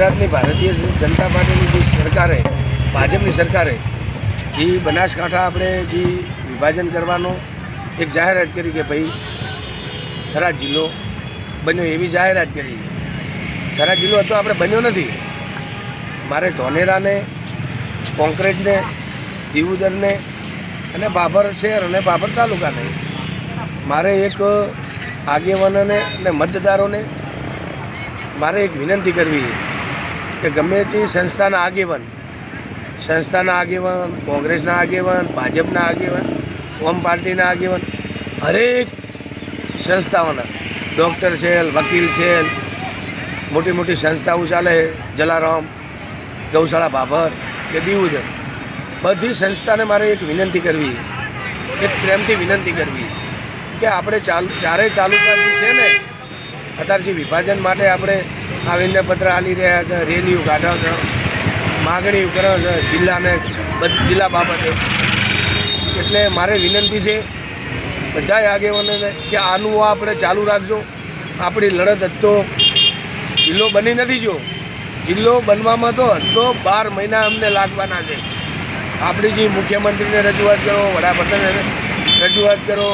ગુજરાતની ભારતીય જનતા પાર્ટીની જે સરકારે, ભાજપની સરકારે જે બનાસકાંઠા આપણે જે વિભાજન કરવાનો એક જાહેરાત કરી કે ભાઈ, થરાદ જિલ્લો બન્યો એવી જાહેરાત કરી. થરાદ જિલ્લો હતો આપણે બન્યો નથી. મારે ધોનેરાને કોંક્રેટને દીવુદરને અને બાબર શહેર અને બાબર તાલુકાને મારે એક આગેવાનોને અને મતદારોને મારે એક વિનંતી કરવી છે. કે ગમે તે સંસ્થાના આગેવાન સંસ્થાના આગેવાન, કોંગ્રેસના આગેવાન, ભાજપના આગેવાન ઓમ પાર્ટીના આગેવાન, હરેક સંસ્થાઓના, ડૉક્ટર છે, વકીલ છે, મોટી મોટી સંસ્થાઓ ચાલે, જલારામ, ગૌશાળા ભાભર કે દીવુદર બધી સંસ્થાને મારે એક વિનંતી કરવી એક પ્રેમથી વિનંતી કરવી કે આપણે ચાલ, ચારેય તાલુકા છે ને અત્યારે જે વિભાજન માટે આપણે આવીને પત્ર આલી રહ્યા છે રેલીઓ કાઢો છે માગણીઓ કરો છે જિલ્લાને જિલ્લા બાબતે. એટલે મારે વિનંતી છે બધા આગેવાનોને કે આનું આપણે ચાલુ રાખજો. આપણી લડત હતો જિલ્લો બની નથી જો જિલ્લો બનવામાં તો હતો બાર મહિના અમને લાગવાના છે. આપણી જે મુખ્યમંત્રીને રજૂઆત કરો, વડાપ્રધાનને રજૂઆત કરો,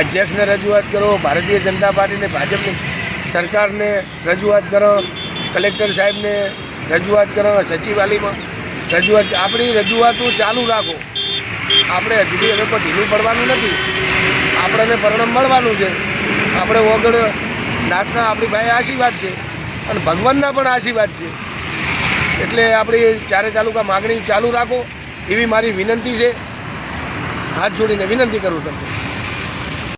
અધ્યક્ષને રજૂઆત કરો, ભારતીય જનતા પાર્ટીને, ભાજપની સરકારને રજૂઆત કરો, કલેક્ટર સાહેબને રજૂઆત કરો, સચિવાલયમાં રજૂઆત આપણી રજૂઆતો ચાલુ રાખો. આપણે હજુ હવે કોઈ ઢીલું પડવાનું નથી. આપણને પરિણામ મળવાનું છે. આપણે વગર નાથના આપણી ભાઈ આશીર્વાદ છે અને ભગવાનના પણ આશીર્વાદ છે. એટલે આપણી ચારે તાલુકા માગણી ચાલુ રાખો. એવી મારી વિનંતી છે. હાથ જોડીને વિનંતી કરું તમને.